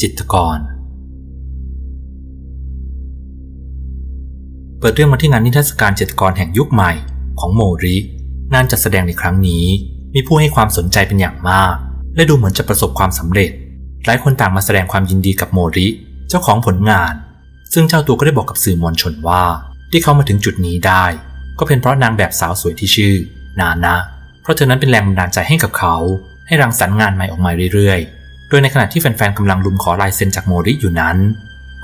จิตกร เปิดเรื่องมาที่งานนิทรรศการจิตกรแห่งยุคใหม่ของโมริ งานจัดแสดงในครั้งนี้ มีผู้ให้ความสนใจเป็นอย่างมาก และดูเหมือนจะประสบความสำเร็จ หลายคนต่างมาแสดงความยินดีกับโมริ เจ้าของผลงาน ซึ่งเจ้าตัวก็ได้บอกกับสื่อมวลชนว่า ที่เขามาถึงจุดนี้ได้ ก็เป็นเพราะนางแบบสาวสวยที่ชื่อ นานะ เพราะเธอนั้นเป็นแรงบันดาลใจให้กับเขา ให้รังสรรค์งานใหม่ออกมาเรื่อยๆ ดยในขณะที่แฟนๆกำลังลุมขอลายเซ็นจากโมริอยู่นั้น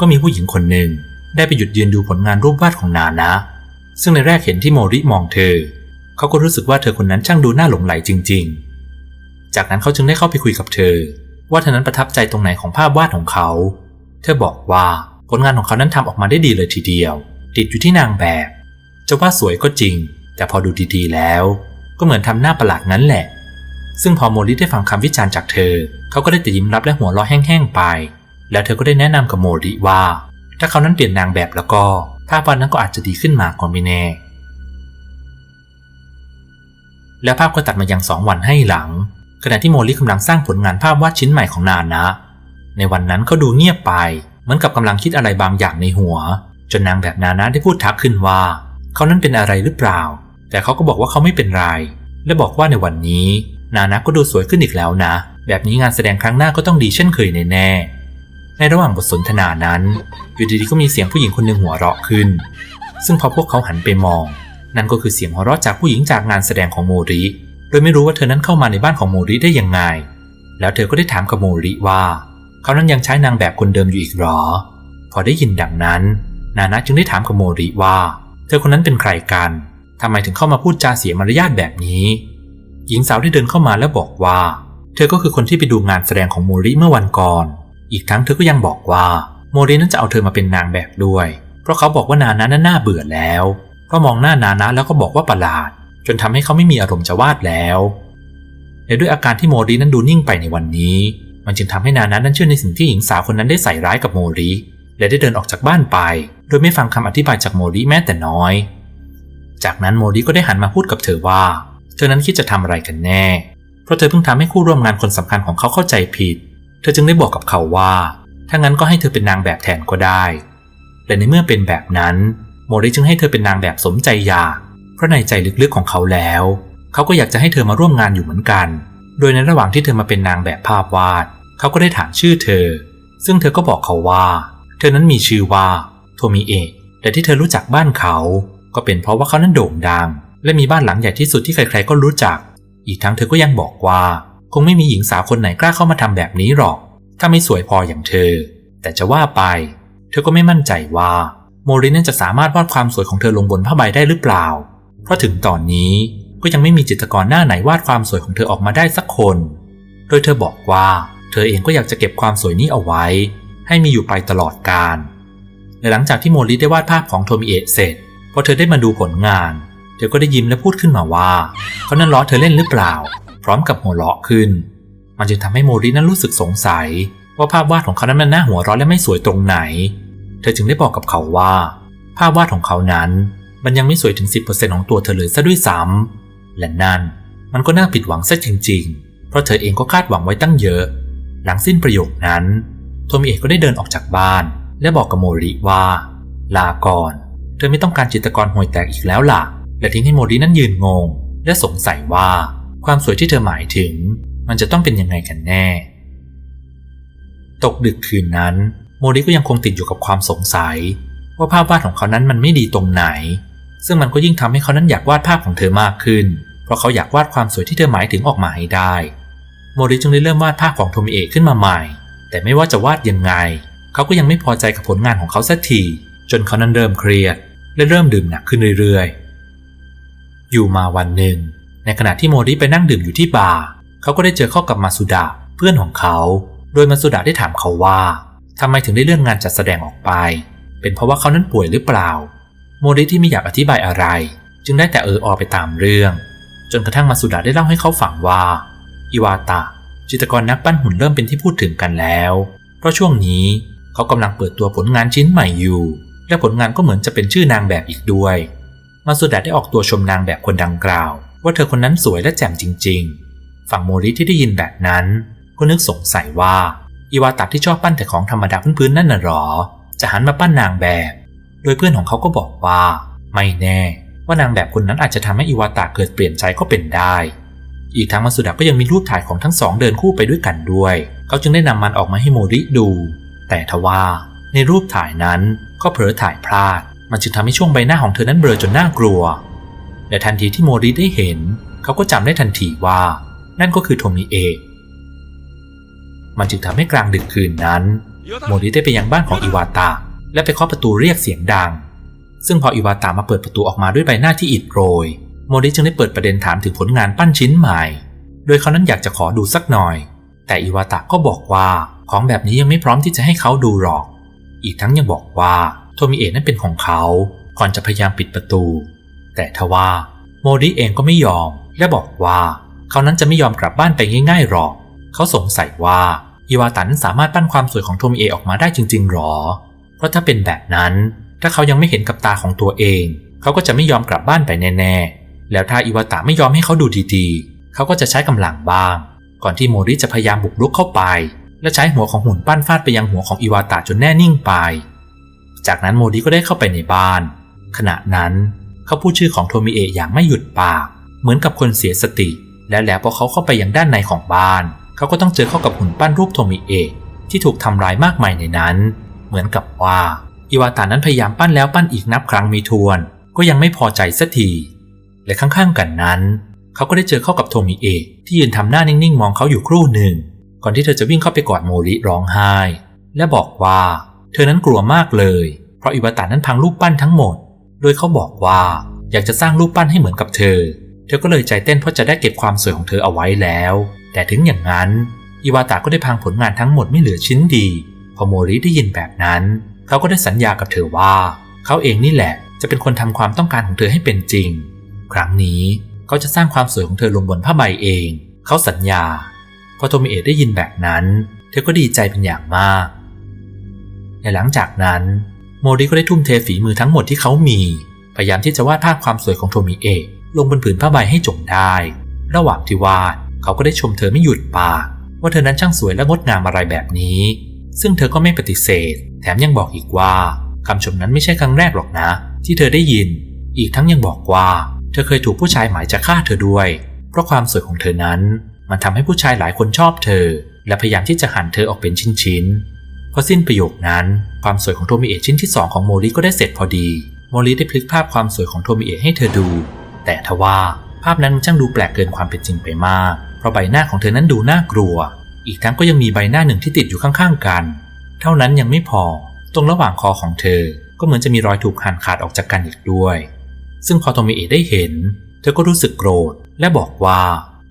ก็มีผู้หญิงคนหนึ่งได้ไปหยุดยืนดูผลงานรูปวาดของนานะ ซึ่งในแรกเห็นที่โมริมองเธอ เขาก็รู้สึกว่าเธอคนนั้นช่างดูน่าหลงไหลจริง ๆ จากนั้นเขาจึงได้เข้าไปคุยกับเธอ ว่าเธอนั้นประทับใจตรงไหนของภาพวาดของเขา เธอบอกว่าผลงานของเขานั้นทำออกมาได้ดีเลยทีเดียว ติดอยู่ที่นางแบบ จะว่าสวยก็จริง แต่พอดูดีๆแล้ว ก็เหมือนทำหน้าประหลาดนั้นแหละ ซึ่งพอโมริได้ฟังคำวิจารณ์จากเธอ เขาก็ได้แต่ยิ้มรับและหัวเราะแห้งๆไป แล้วเธอก็ได้แนะนำกับโมริว่า ถ้าเขานั้นเปลี่ยนนางแบบแล้วก็ภาพวาดนั้นก็อาจจะดีขึ้นมาก็ไม่แน่ แล้วภาพก็ตัดมายังสองวันให้หลัง ขณะที่โมริกำลังสร้างผลงานภาพวาดชิ้นใหม่ของนานะ ในวันนั้นเขาดูเงียบไป เหมือนกับกำลังคิดอะไรบางอย่างในหัว จนนางแบบนานะได้พูดทักขึ้นว่า เขานั้นเป็นอะไรหรือเปล่า แต่เขาก็บอกว่าเขาไม่เป็นไร และบอกว่าในวันนี้ นานะก็ดูสวยขึ้นอีกแล้วนะ แบบนี้งานแสดงครั้งหน้าก็ต้องดีเช่นเคยแน่ๆในระหว่างบทสนทนานั้นอยู่ดีๆก็มีเสียงผู้หญิงคนหนึ่งหัวเราะขึ้น ซึ่งพอพวกเขาหันไปมอง นั่นก็คือเสียงหัวเราะจากผู้หญิงจากงานแสดงของโมริ โดยไม่รู้ว่าเธอนั้นเข้ามาในบ้านของโมริได้ยังไง แล้วเธอก็ได้ถามกับโมริว่า เขานั้นยังใช้นางแบบคนเดิมอยู่อีกหรอ พอได้ยินดังนั้น นานะจึงได้ถามกับโมริว่า เธอคนนั้นเป็นใครกันทำไมถึงเข้ามาพูดจาเสียมารยาทแบบนี้ หญิงสาวที่เดินเข้ามาแล้วบอกว่า เธอก็คือคนที่ไปดูงานแสดงของโมริเมื่อวันก่อน อีกทั้งเธอก็ยังบอกว่าโมรินั้นจะเอาเธอมาเป็นนางแบบด้วย เพราะเขาบอกว่านานะนั้นน่าเบื่อแล้ว ก็มองหน้านานะแล้วก็บอกว่าประหลาด จนทำให้เขาไม่มีอารมณ์จะวาดแล้วและด้วยอาการที่โมรินั้นดูนิ่งไปในวันนี้ มันจึงทำให้นานะนั้นเชื่อในสิ่งที่หญิงสาวคนนั้นได้ใส่ร้ายกับโมริ และได้เดินออกจากบ้านไป โดยไม่ฟังคำอธิบายจากโมริแม้แต่น้อย จากนั้นโมริก็ได้หันมาพูดกับเธอว่า เธอนั้นคิดจะทำอะไรกันแน่ เพราะเธอเพิ่งทำให้คู่ร่วมงานคนสำคัญของเขาเข้าใจผิด เธอจึงได้บอกกับเขาว่า ถ้างั้นก็ให้เธอเป็นนางแบบแทนก็ได้และในเมื่อเป็นแบบนั้น โมริจึงให้เธอเป็นนางแบบสมใจอยาก เพราะในใจลึกๆของเขาแล้ว เขาก็อยากจะให้เธอมาร่วมงานอยู่เหมือนกัน โดยในระหว่างที่เธอมาเป็นนางแบบภาพวาด เขาก็ได้ถามชื่อเธอ ซึ่งเธอก็บอกเขาว่า เธอนั้นมีชื่อว่าโทมิเอะแต่ที่เธอรู้จักบ้านเขา ก็เป็นเพราะว่าเขานั้นโด่งดัง และมีบ้านหลังใหญ่ที่สุดที่ใครๆก็รู้จัก อีกทั้งเธอก็ยังบอกว่า คงไม่มีหญิงสาวคนไหนกล้าเข้ามาทำแบบนี้หรอก ถ้าไม่สวยพออย่างเธอ แต่จะว่าไป เธอก็ไม่มั่นใจว่าโมรินั้นจะสามารถวาดความสวยของเธอลงบนผ้าใบได้หรือเปล่า เพราะถึงตอนนี้ก็ยังไม่มีจิตรกรหน้าไหนวาดความสวยของเธอออกมาได้สักคน โดยเธอบอกว่า เธอเองก็อยากจะเก็บความสวยนี้เอาไว้ ให้มีอยู่ไปตลอดกาลและหลังจากที่โมริได้วาดภาพของโทมิเอะเสร็จพอเธอได้มาดูผลงาน เธอก็ได้ยิ้มและพูดขึ้นมาว่าเขานั้นล้อเธอเล่นหรือเปล่า พร้อมกับหัวเราะขึ้น มันจึงทำให้โมรินั้นรู้สึกสงสัย ว่าภาพวาดของเขานั้นมันน่าหัวเราะและไม่สวยตรงไหน เธอจึงได้บอกกับเขาว่า ภาพวาดของเขานั้น มันยังไม่สวยถึง 10%ของตัวเธอเลยซะด้วยซ้ำและนั่น มันก็น่าผิดหวังซะจริง ๆ เพราะเธอเองก็คาดหวังไว้ตั้งเยอะ หลังสิ้นประโยคนั้น โทมิเอะก็ได้เดินออกจากบ้าน และบอกกับโมริว่า ลาก่อน เธอไม่ต้องการจิตรกรห่วยแตกอีกแล้วล่ะ และทิ้งให้โมรินั้นยืนงง และสงสัยว่าความสวยที่เธอหมายถึง มันจะต้องเป็นยังไงกันแน่ ตกดึกคืนนั้น โมริก็ยังคงติดอยู่กับความสงสัย ว่าภาพวาดของเขานั้นมันไม่ดีตรงไหน ซึ่งมันก็ยิ่งทำให้เขานั้นอยากวาดภาพของเธอมากขึ้น เพราะเขาอยากวาดความสวยที่เธอหมายถึงออกมาให้ได้ โมริจึงได้เริ่มวาดภาพของโทมิเอะขึ้นมาใหม่ แต่ไม่ว่าจะวาดยังไง เขาก็ยังไม่พอใจกับผลงานของเขาสักทีจนเขานั้นเริ่มเครียดและเริ่มดื่มหนักขึ้นเรื่อยๆ อยู่มาวันหนึ่ง ในขณะที่โมริไปนั่งดื่มอยู่ที่บาร์เขาก็ได้เจอเข้ากับมาสุดะเพื่อนของเขา โดยมาสุดะได้ถามเขาว่าทำไมถึงได้เลื่อนงานจัดแสดงออกไป เป็นเพราะว่าเขานั้นป่วยหรือเปล่า โมริที่ไม่อยากอธิบายอะไร จึงได้แต่เอออไปตามเรื่อง จนกระทั่งมาสุดะได้เล่าให้เขาฟังว่าอิวาตะจิตรกรนักปั้นหุ่นเริ่มเป็นที่พูดถึงกันแล้ว เพราะช่วงนี้เขากำลังเปิดตัวผลงานชิ้นใหม่อยู่ และผลงานก็เหมือนจะเป็นชื่อนางแบบอีกด้วย มาสุดะได้ออกตัวชมนางแบบคนดังกล่าว ว่าเธอคนนั้นสวยและแจ่มจริง ๆ ฝั่งโมริที่ได้ยินแบบนั้น ก็นึกสงสัยว่าอีวาตาที่ชอบปั้นแต่ของธรรมดาพื้นๆนั่นน่ะหรอ จะหันมาปั้นนางแบบ โดยเพื่อนของเขาก็บอกว่า ไม่แน่ว่านางแบบคนนั้นอาจจะทำให้อีวาตาเกิดเปลี่ยนใจก็เป็นได้ อีกทั้งมาสุดะก็ยังมีรูปถ่ายของทั้งสองเดินคู่ไปด้วยกันด้วย เขาจึงได้นำมันออกมาให้โมริดู แต่ทว่าในรูปถ่ายนั้นก็เผลอถ่ายพลาด มันจึงทำให้ช่วงใบหน้าของเธอนั้นเบลอจนน่ากลัว และทันทีที่โมริได้เห็น เขาก็จำได้ทันทีว่า นั่นก็คือโทมิเอะมันจึงทำให้กลางดึกคืนนั้น โมริได้ไปยังบ้านของอิวาตะและไปเคาะประตูเรียกเสียงดัง ซึ่งพออิวาตะมาเปิดประตูออกมาด้วยใบหน้าที่อิดโรย โมริจึงได้เปิดประเด็นถามถึงผลงานปั้นชิ้นใหม่ โดยเขานั้นอยากจะขอดูสักหน่อย แต่อิวาตะก็บอกว่าของแบบนี้ยังไม่พร้อมที่จะให้เขาดูหรอก อีกทั้งยังบอกว่า โทมิเอะนั้นเป็นของเขา ก่อนจะพยายามปิดประตู แต่ทว่าโมริเองก็ไม่ยอม และบอกว่าเขานั้นจะไม่ยอมกลับบ้านไปง่ายๆหรอก เขาสงสัยว่าอิวาตันสามารถปั้นความสวยของโทมิเอะออกมาได้จริงๆหรอ เพราะถ้าเป็นแบบนั้น ถ้าเขายังไม่เห็นกับตาของตัวเอง เขาก็จะไม่ยอมกลับบ้านไปแน่ๆ แล้วถ้าอิวาตะไม่ยอมให้เขาดูดีๆ เขาก็จะใช้กำลังบ้าง ก่อนที่โมริจะพยายามบุกรุกเข้าไป และใช้หัวของหุ่นปั้นฟาดไปยังหัวของอิวาตะจนแน่นิ่งไป จากนั้นโมริก็ได้เข้าไปในบ้าน ขณะนั้นเขาพูดชื่อของโทมิเอะอย่างไม่หยุดปาก เหมือนกับคนเสียสติ และแล้วพอเขาเข้าไปยังด้านในของบ้าน เขาก็ต้องเจอเข้ากับหุ่นปั้นรูปโทมิเอะที่ถูกทำร้ายมากมายในนั้น เหมือนกับว่าอิวาตานั้นพยายามปั้นแล้วปั้นอีกนับครั้งมีทวน ก็ยังไม่พอใจสักทีและข้างๆกันนั้นเขาก็ได้เจอเข้ากับโทมิเอะที่ยืนทำหน้านิ่งๆ มองเขาอยู่ครู่หนึ่ง ก่อนที่เธอจะวิ่งเข้าไปกอดโมริร้องไห้ และบอกว่า ธอนั้นกลัวมากเลย เพราะอิวาตานั้นพังรูปปั้นทั้งหมด โดยเขาบอกว่าอยากจะสร้างรูปปั้นให้เหมือนกับเธอ เธอก็เลยใจเต้นเพราะจะได้เก็บความสวยของเธอเอาไว้แล้ว แต่ถึงอย่างนั้นอิวาตาก็ได้พังผลงานทั้งหมดไม่เหลือชิ้นดี พอโมริได้ยินแบบนั้น เขาก็ได้สัญญากับเธอว่า เขาเองนี่แหละจะเป็นคนทำความต้องการของเธอให้เป็นจริง ครั้งนี้เขาจะสร้างความสวยของเธอลงบนผ้าใบเอง เขาสัญญา พอโทมิเอะได้ยินแบบนั้น เธอก็ดีใจเป็นอย่างมาก และหลังจากนั้นโมริก็ได้ทุ่มเทฝีมือทั้งหมดที่เขามี พยายามที่จะวาดภาพความสวยของโทมิเอะลงบนผืนผ้าใบให้จงได้ ระหว่างที่วาดเขาก็ได้ชมเธอไม่หยุดปากว่าเธอนั้นช่างสวยและงดงามอะไรแบบนี้ ซึ่งเธอก็ไม่ปฏิเสธ แถมยังบอกอีกว่าคำชมนั้นไม่ใช่ครั้งแรกหรอกนะ ที่เธอได้ยิน อีกทั้งยังบอกว่า เธอเคยถูกผู้ชายหมายจะฆ่าเธอด้วย เพราะความสวยของเธอนั้น มันทำให้ผู้ชายหลายคนชอบเธอ และพยายามที่จะหั่นเธอออกเป็นชิ้นๆ อสิ้นประโยคนั้น ความสวยของโทมิเอะชิ้นที่สองของโมริก็ได้เสร็จพอดี โมริได้พลิกภาพความสวยของโทมิเอะให้เธอดู แต่ทว่าภาพนั้นมันช่างดูแปลกเกินความเป็นจริงไปมาก เพราะใบหน้าของเธอนั้นดูน่ากลัว อีกทั้งก็ยังมีใบหน้าหนึ่งที่ติดอยู่ข้างๆกัน เท่านั้นยังไม่พอ ตรงระหว่างคอของเธอ ก็เหมือนจะมีรอยถูกหั่นขาดออกจากกันอีกด้วย ซึ่งพอโทมิเอะได้เห็น เธอก็รู้สึกโกรธ และบอกว่า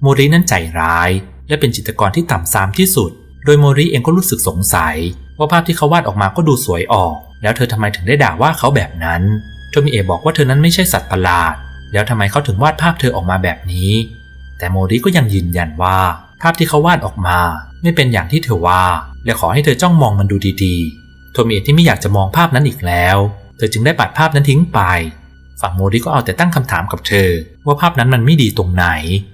โมรินั้นใจร้าย และเป็นจิตกรที่ต่ำทรามที่สุด โดยโมริเองก็รู้สึกสงสัย ว่าภาพที่เขาวาดออกมาก็ดูสวยออก แล้วเธอทำไมถึงได้ด่าว่าเขาแบบนั้นโทมิเอะบอกว่าเธอนั้นไม่ใช่สัตว์ประหลาด แล้วทำไมเขาถึงวาดภาพเธอออกมาแบบนี้ แต่โมริก็ยังยืนยันว่า ภาพที่เขาวาดออกมา ไม่เป็นอย่างที่เธอว่า และขอให้เธอจ้องมองมันดูดีๆ โทมิเอะที่ไม่อยากจะมองภาพนั้นอีกแล้ว เธอจึงได้ปัดภาพนั้นทิ้งไป ฝั่งโมริก็เอาแต่ตั้งคำถามกับเธอ ว่าภาพนั้นมันไม่ดีตรงไหน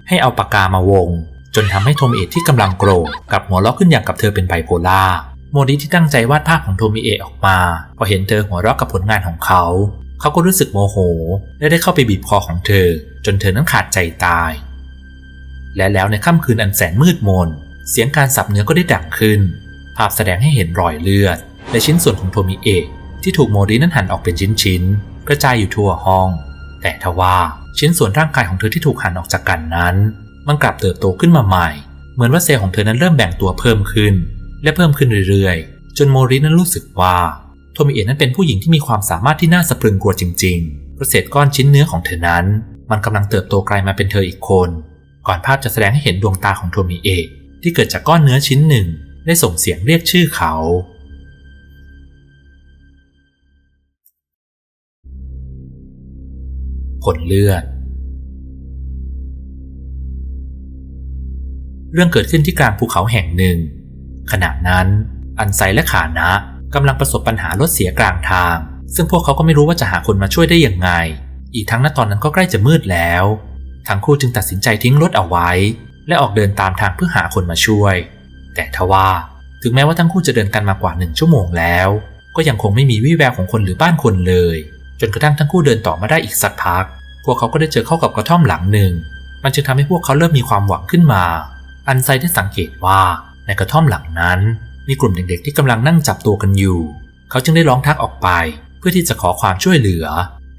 ให้เอาปากกามาวง จนทำให้โทมิเอะที่กำลังโกรธกับหัวเราะขึ้นอย่างกับเธอเป็นไบโพล่า โมริที่ตั้งใจวาดภาพของโทมิเอะออกมา พอเห็นเธอหัวเราะกับผลงานของเขา เขาก็รู้สึกโมโห และได้เข้าไปบีบคอของเธอ จนเธอนั้นขาดใจตาย และแล้วในค่ำคืนอันแสนมืดมน เสียงการสับเนื้อก็ได้ดังขึ้น ภาพแสดงให้เห็นรอยเลือด และชิ้นส่วนของโทมิเอะที่ถูกโมรินั้นหั่นออกเป็นชิ้นๆกระจายอยู่ทั่วห้อง แต่ทว่าชิ้นส่วนร่างกายของเธอที่ถูกหั่นออกจากกันนั้น มันกลับเติบโตขึ้นมาใหม่ เหมือนว่าเซลล์ของเธอนั้นเริ่มแบ่งตัวเพิ่มขึ้น และเพิ่มขึ้นเรื่อยๆ จนโมรินั้นรู้สึกว่า โทมิเอะนั้นเป็นผู้หญิงที่มีความสามารถที่น่าสะพรึงกลัวจริงๆเพราะเศษก้อนชิ้นเนื้อของเธอนั้น มันกำลังเติบโตกลายมาเป็นเธออีกคน ก่อนภาพจะแสดงให้เห็นดวงตาของโทมิเอะที่เกิดจากก้อนเนื้อชิ้นหนึ่ง ได้ส่งเสียงเรียกชื่อเขาผลเลือด เรื่องเกิดขึ้นที่กลางภูเขาแห่งหนึ่ง ขณะนั้น อันไซและขานะกำลังประสบปัญหารถเสียกลางทาง ซึ่งพวกเขาก็ไม่รู้ว่าจะหาคนมาช่วยได้อย่างไง อีกทั้งณตอนนั้นก็ใกล้จะมืดแล้ว ทั้งคู่จึงตัดสินใจทิ้งรถเอาไว้ และออกเดินตามทางเพื่อหาคนมาช่วย แต่ทว่าถึงแม้ว่าทั้งคู่จะเดินกันมากว่าหนึ่งชั่วโมงแล้ว ก็ยังคงไม่มีวี่แววของคนหรือบ้านคนเลย จนกระทั่งทั้งคู่เดินต่อมาได้อีกสักพัก พวกเขาก็ได้เจอเข้ากับกระท่อมหลังหนึ่ง มันจึงทำให้พวกเขาเริ่มมีความหวังขึ้นมา อันไซได้สังเกตว่า ในกระท่อมหลังนั้น มีกลุ่มเด็กๆที่กำลังนั่งจับตัวกันอยู่ เขาจึงได้ร้องทักออกไป เพื่อที่จะขอความช่วยเหลือ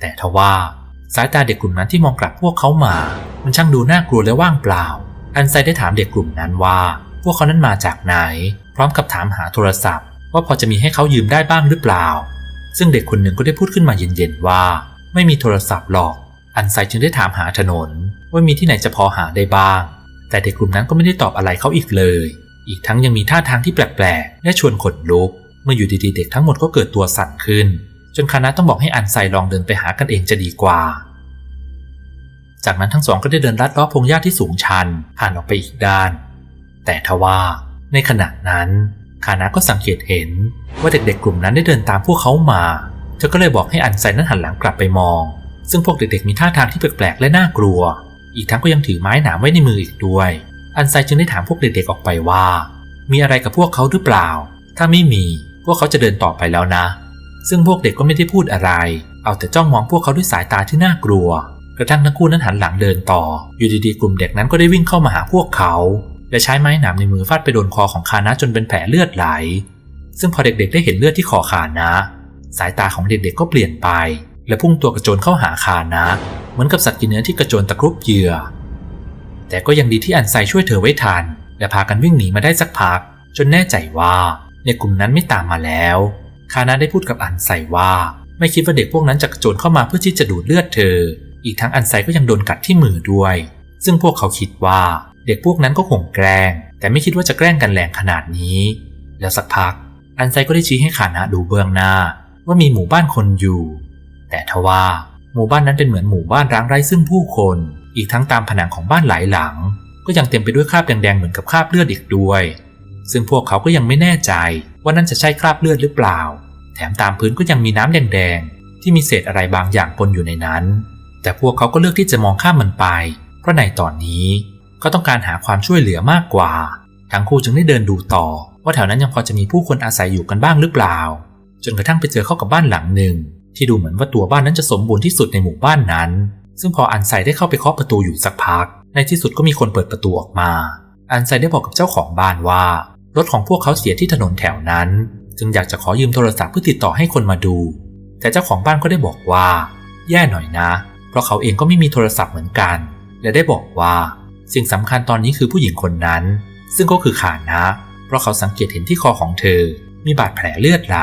แต่ทว่าสายตาเด็กกลุ่มนั้นที่มองกลับพวกเขามา มันช่างดูน่ากลัวและว่างเปล่า อันไซได้ถามเด็กกลุ่มนั้นว่า พวกเขานั้นมาจากไหน พร้อมกับถามหาโทรศัพท์ ว่าพอจะมีให้เขายืมได้บ้างหรือเปล่า ซึ่งเด็กคนหนึ่งก็ได้พูดขึ้นมาเย็นๆว่า ไม่มีโทรศัพท์หรอก อันไซจึงได้ถามหาถนน ว่ามีที่ไหนจะพอหาได้บ้าง แต่เด็กกลุ่มนั้นก็ไม่ได้ตอบอะไรเขาอีกเลย อีกทั้งยังมีท่าทางที่แปลกๆ และชวนขนลุก เมื่ออยู่ดีๆเด็กทั้งหมดก็เกิดตัวสั่นขึ้น จนคณะต้องบอกให้อันไซลองเดินไปหากันเองจะดีกว่า จากนั้นทั้งสองก็ได้เดินลัดลาะพงหญ้าที่สูงชันผ่านออกไปอีกด้าน แต่ทว่าในขณะนั้นคานะก็สังเกตเห็นว่าเด็กๆกลุ่มนั้นได้เดินตามพวกเขามา เธอก็เลยบอกให้อันไซนั้นหันหลังกลับไปมอง ซึ่งพวกเด็กๆมีท่าทางที่แปลกๆและน่ากลัว อีกทั้งก็ยังถือไม้หนามไว้ในมืออีกด้วย อันไซจึงได้ถามพวกเด็กๆออกไปว่า มีอะไรกับพวกเขาหรือเปล่า ถ้าไม่มีพวกเขาจะเดินต่อไปแล้วนะ ซึ่งพวกเด็กก็ไม่ได้พูดอะไร เอาแต่จ้องมองพวกเขาด้วยสายตาที่น่ากลัว กระทั่งทั้งคู่นั้นหันหลังเดินต่อ อยู่ดีๆกลุ่มเด็กนั้นก็ได้วิ่งเข้ามาหาพวกเขา และใช้ไม้หนามในมือฟาดไปโดนคอของคานะจนเป็นแผลเลือดไหล ซึ่งพอเด็กๆ ได้เห็นเลือดที่คอคานะ สายตาของเด็กๆ ก็เปลี่ยนไป และพุ่งตัวกระโจนเข้าหาคานะ เหมือนกับสัตว์กินเนื้อที่กระโจนตะครุบเหยื่อ แต่ก็ยังดีที่อันไซช่วยเธอไว้ทัน และพากันวิ่งหนีมาได้สักพัก จนแน่ใจว่าในกลุ่มนั้นไม่ตามมาแล้ว คานะได้พูดกับอันไซว่า ไม่คิดว่าเด็กพวกนั้นจะกระโจนเข้ามาเพื่อที่จะดูดเลือดเธอ อีกทั้งอันไซก็ยังโดนกัดที่มือด้วย ซึ่งพวกเขาคิดว่าเด็กพวกนั้นก็คงแกล้ง แต่ไม่คิดว่าจะแกล้งกันแรงขนาดนี้ แล้วสักพัก อันไซก็ได้ชี้ให้คานะดูเบื้องหน้า ว่ามีหมู่บ้านคนอยู่ แต่ทว่าหมู่บ้านนั้นเป็นเหมือนหมู่บ้านร้างไร้ซึ่งผู้คน อีกทั้งตามผนังของบ้านหลายหลัง ก็ยังเต็มไปด้วยคราบแดงๆเหมือนกับคราบเลือดอีกด้วย ซึ่งพวกเขาก็ยังไม่แน่ใจว่านั่นจะใช่คราบเลือดหรือเปล่า แถมตามพื้นก็ยังมีน้ำแดงๆ ที่มีเศษอะไรบางอย่างปนอยู่ในนั้น แต่พวกเขาก็เลือกที่จะมองข้ามมันไป เพราะในตอนนี้เขาต้องการหาความช่วยเหลือมากกว่า ทั้งคู่จึงได้เดินดูต่อ ว่าแถวนั้นยังพอจะมีผู้คนอาศัยอยู่กันบ้างหรือเปล่า จนกระทั่งไปเจอเข้ากับบ้านหลังหนึ่งที่ดูเหมือนว่าตัวบ้านนั้นจะสมบูรณ์ที่สุดในหมู่บ้านนั้น ซึ่งพออันไซได้เข้าไปเคาะประตูอยู่สักพัก ในที่สุดก็มีคนเปิดประตูออกมา อันไซได้บอกกับเจ้าของบ้านว่า รถของพวกเขาเสียที่ถนนแถวนั้น จึงอยากจะขอยืมโทรศัพท์เพื่อติดต่อให้คนมาดู แต่เจ้าของบ้านก็ได้บอกว่า แย่หน่อยนะ เพราะเขาเองก็ไม่มีโทรศัพท์เหมือนกัน และได้บอกว่า สิ่งสำคัญตอนนี้คือผู้หญิงคนนั้น ซึ่งก็คือขานะ เพราะเขาสังเกตเห็นที่คอของเธอ มีบาดแผลเลือดไหล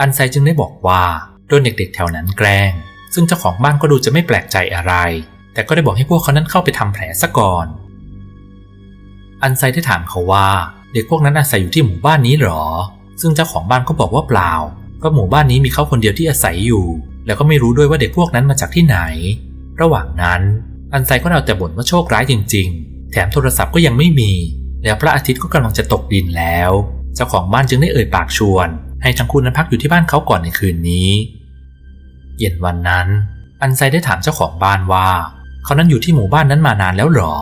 อันไซจึงได้บอกว่าโดนเด็กๆแถวนั้นแกล้ง ซึ่งเจ้าของบ้านก็ดูจะไม่แปลกใจอะไร แต่ก็ได้บอกให้พวกเขานั้นเข้าไปทำแผลซะก่อน อันไซได้ถามเขาว่า เด็กพวกนั้นอาศัยอยู่ที่หมู่บ้านนี้หรอ ซึ่งเจ้าของบ้านก็บอกว่าเปล่า เพราะหมู่บ้านนี้มีเขาคนเดียวที่อาศัยอยู่ แล้วก็ไม่รู้ด้วยว่าเด็กพวกนั้นมาจากที่ไหน ระหว่างนั้น อันไซก็เอาแต่บ่นว่าโชคร้ายจริง ๆ แถมโทรศัพท์ก็ยังไม่มี แล้วพระอาทิตย์ก็กำลังจะตกดินแล้ว เจ้าของบ้านจึงได้เอ่ยปากชวน ให้ทั้งคู่นั้นพักอยู่ที่บ้านเขาก่อนในคืนนี้ เย็นวันนั้น อันไซได้ถามเจ้าของบ้านว่า เขานั้นอยู่ที่หมู่บ้านนั้นมานานแล้วหรอ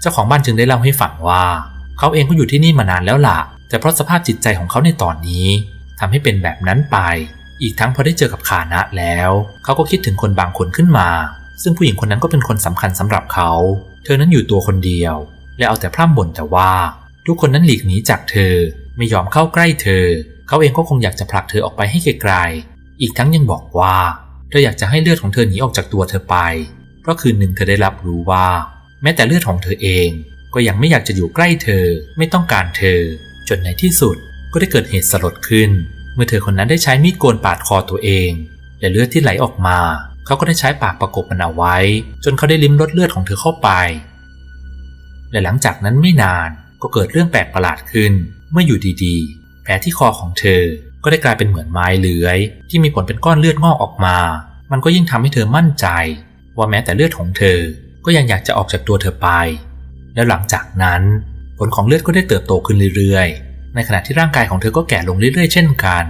เจ้าของบ้านจึงได้เล่าให้ฟังว่า เขาเองก็อยู่ที่นี่มานานแล้วล่ะ แต่เพราะสภาพจิตใจของเขาในตอนนี้ทำให้เป็นแบบนั้นไป อีกทั้งพอได้เจอกับคานะแล้ว เขาก็คิดถึงคนบางคนขึ้นมา ซึ่งผู้หญิงคนนั้นก็เป็นคนสำคัญสำหรับเขา เธอนั้นอยู่ตัวคนเดียว และเอาแต่พร่ำบ่นแต่ว่า ทุกคนนั้นหลีกหนีจากเธอ ไม่ยอมเข้าใกล้เธอ เขาเองก็คงอยากจะผลักเธอออกไปให้ไกลๆอีกทั้งยังบอกว่า เธออยากจะให้เลือดของเธอหนีออกจากตัวเธอไป เพราะคืนหนึ่งเธอได้รับรู้ว่า แม้แต่เลือดของเธอเองก็ยังไม่อยากจะอยู่ใกล้เธอ ไม่ต้องการเธอ จนในที่สุดก็ได้เกิดเหตุสลดขึ้น เมื่อเธอคนนั้นได้ใช้มีดโกนปาดคอตัวเอง และเลือดที่ไหลออกมา เขาก็ได้ใช้ปากประกบมันเอาไว้ จนเขาได้ลิ้มรสเลือดของเธอเข้าไป และหลังจากนั้นไม่นานก็เกิดเรื่องแปลกประหลาดขึ้น เมื่ออยู่ดีๆ แผลที่คอของเธอ ก็ได้กลายเป็นเหมือนไม้เลื้อย ที่มีผลเป็นก้อนเลือดงอกออกมา มันก็ยิ่งทำให้เธอมั่นใจ ว่าแม้แต่เลือดของเธอ ก็ยังอยากจะออกจากตัวเธอไป แล้วหลังจากนั้น ผลของเลือดก็ได้เติบโตขึ้นเรื่อยๆ ในขณะที่ร่างกายของเธอก็แก่ลงเรื่อยๆ เช่นกัน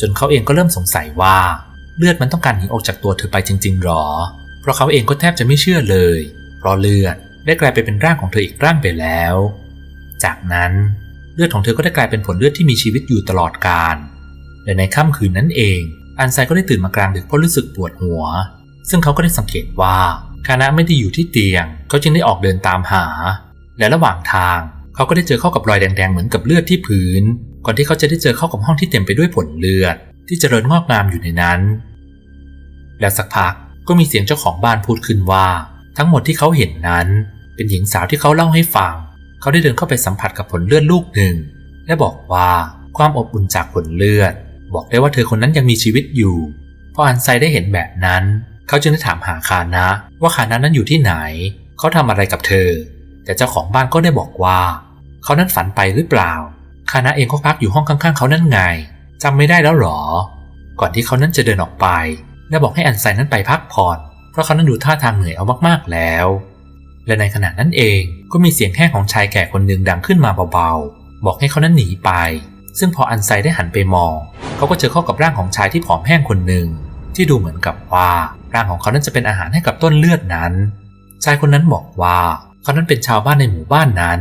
จนเขาเองก็เริ่มสงสัยว่าเลือดมันต้องการหนีออกจากตัวเธอไปจริงๆหรอ เพราะเขาเองก็แทบจะไม่เชื่อเลย เพราะเลือดได้กลายไปเป็นร่างของเธออีกร่างไปแล้ว จากนั้นเลือดของเธอก็ได้กลายเป็นผลเลือดที่มีชีวิตอยู่ตลอดกาล และในค่ำคืนนั้นเอง อันไซก็ได้ตื่นมากลางดึกเพราะรู้สึกปวดหัว ซึ่งเขาก็ได้สังเกตว่าคานะไม่ได้อยู่ที่เตียง เขาจึงได้ออกเดินตามหา และระหว่างทาง เขาก็ได้เจอเข้ากับรอยแดงๆเหมือนกับเลือดที่พื้น ก่อนที่เขาจะได้เจอเข้ากับห้องที่เต็มไปด้วยผลเลือด ที่เจริญงอกงามอยู่ในนั้น และสักพักก็มีเสียงเจ้าของบ้านพูดขึ้นว่า ทั้งหมดที่เขาเห็นนั้น เป็นหญิงสาวที่เขาเล่าให้ฟัง เขาได้เดินเข้าไปสัมผัสกับผลเลือดลูกหนึ่ง และบอกว่าความอบอุ่นจากผลเลือด บอกได้ว่าเธอคนนั้นยังมีชีวิตอยู่พออันไซได้เห็นแบบนั้น เขาจึงได้ถามหาคานะว่าคานะนั้นอยู่ที่ไหน เขาทำอะไรกับเธอ แต่เจ้าของบ้านก็ได้บอกว่า เขานั้นฝันไปหรือเปล่าคานะเองก็พักอยู่ห้องข้างๆ เขานั่นไงจำไม่ได้แล้วหรอ ก่อนที่เขานั้นจะเดินออกไป และบอกให้อันไซนั้นไปพักผ่อนเพราะเขานั้นดูท่าทางเหนื่อยเอามากๆแล้ว และในขณะนั้นเองก็มีเสียงแห้งของชายแก่คนหนึ่งดังขึ้นมาเบาๆบอกให้เขานั้นหนีไป ซึ่งพออันไซได้หันไปมอง เขาก็เจอเข้ากับร่างของชายที่ผอมแห้งคนหนึ่ง ที่ดูเหมือนกับว่าร่างของเขานั้นจะเป็นอาหารให้กับต้นเลือดนั้น ชายคนนั้นบอกว่าเขานั้นเป็นชาวบ้านในหมู่บ้านนั้น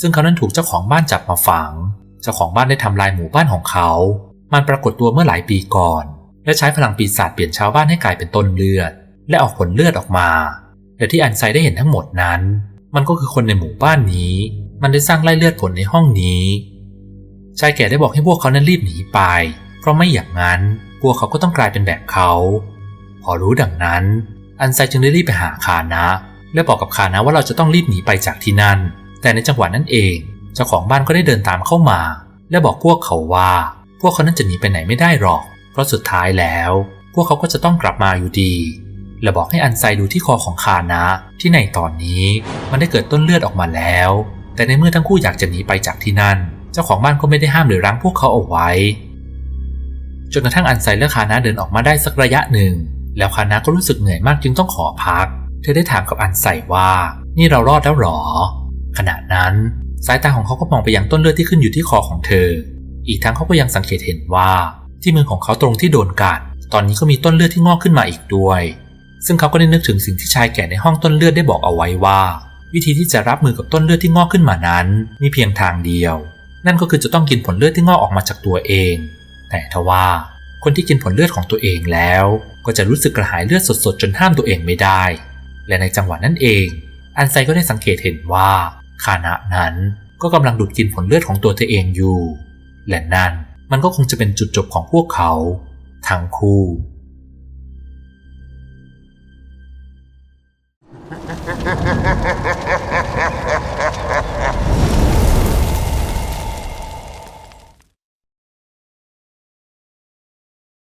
ซึ่งเขานั้นถูกเจ้าของบ้านจับมาฝัง เจ้าของบ้านได้ทำลายหมู่บ้านของเขา มันปรากฏตัวเมื่อหลายปีก่อน และใช้พลังปีศาจเปลี่ยนชาวบ้านให้กลายเป็นต้นเลือด และออกผลเลือดออกมา แต่ที่อันไซได้เห็นทั้งหมดนั้น มันก็คือคนในหมู่บ้านนี้ มันได้สร้างไล่เลือดผลในห้องนี้ ชายแก่ได้บอกให้พวกเขานั้นรีบหนีไป เพราะไม่อย่างนั้นพวกเขาก็ต้องกลายเป็นแบบเขา พอรู้ดังนั้น อันไซจึงได้รีบไปหาคานะ และบอกกับคานะว่าเราจะต้องรีบหนีไปจากที่นั่น แต่ในจังหวะนั้นเอง เจ้าของบ้านก็ได้เดินตามเข้ามา และบอกพวกเขาว่า พวกเขานั้นจะหนีไปไหนไม่ได้หรอก เพราะสุดท้ายแล้ว พวกเขาก็จะต้องกลับมาอยู่ดี และบอกให้อันไซดูที่คอของคานะที่ในตอนนี้มันได้เกิดต้นเลือดออกมาแล้ว แต่ในเมื่อทั้งคู่อยากจะหนีไปจากที่นั่น เจ้าของบ้านก็ไม่ได้ห้ามหรือรั้งพวกเขาเอาไว้ จนกระทั่งอันไซและคานะเดินออกมาได้สักระยะหนึ่ง แล้วคานะก็รู้สึกเหนื่อยมากจึงต้องขอพัก เธอได้ถามกับอันไซว่า นี่เรารอดแล้วหรอ ขณะนั้นสายตาของเขาก็มองไปยังต้นเลือดที่ขึ้นอยู่ที่คอของเธอ อีกทั้งเขาก็ยังสังเกตเห็นว่าที่มือของเขาตรงที่โดนกัด ตอนนี้ก็มีต้นเลือดที่งอกขึ้นมาอีกด้วย ซึ่งเขาก็ได้นึกถึงสิ่งที่ชายแก่ในห้องต้นเลือดได้บอกเอาไว้ว่า วิธีที่จะรับมือกับต้นเลือดที่งอกขึ้นมานั้น มีเพียงทางเดียว นั่นก็คือจะต้องกินผลเลือดที่งอกออกมาจากตัวเอง แต่ทว่าคนที่กินผลเลือดของตัวเองแล้ว ก็จะรู้สึกกระหายเลือดสดๆ จนห้ามตัวเองไม่ได้ และในจังหวะนั้นเอง อันไซก็ได้สังเกตเห็นว่าคานะนั้นก็กำลังดูดกินผลเลือดของตัวเธอเองอยู่ และนั่นมันก็คงจะเป็นจุดจบของพวกเขาทั้งคู่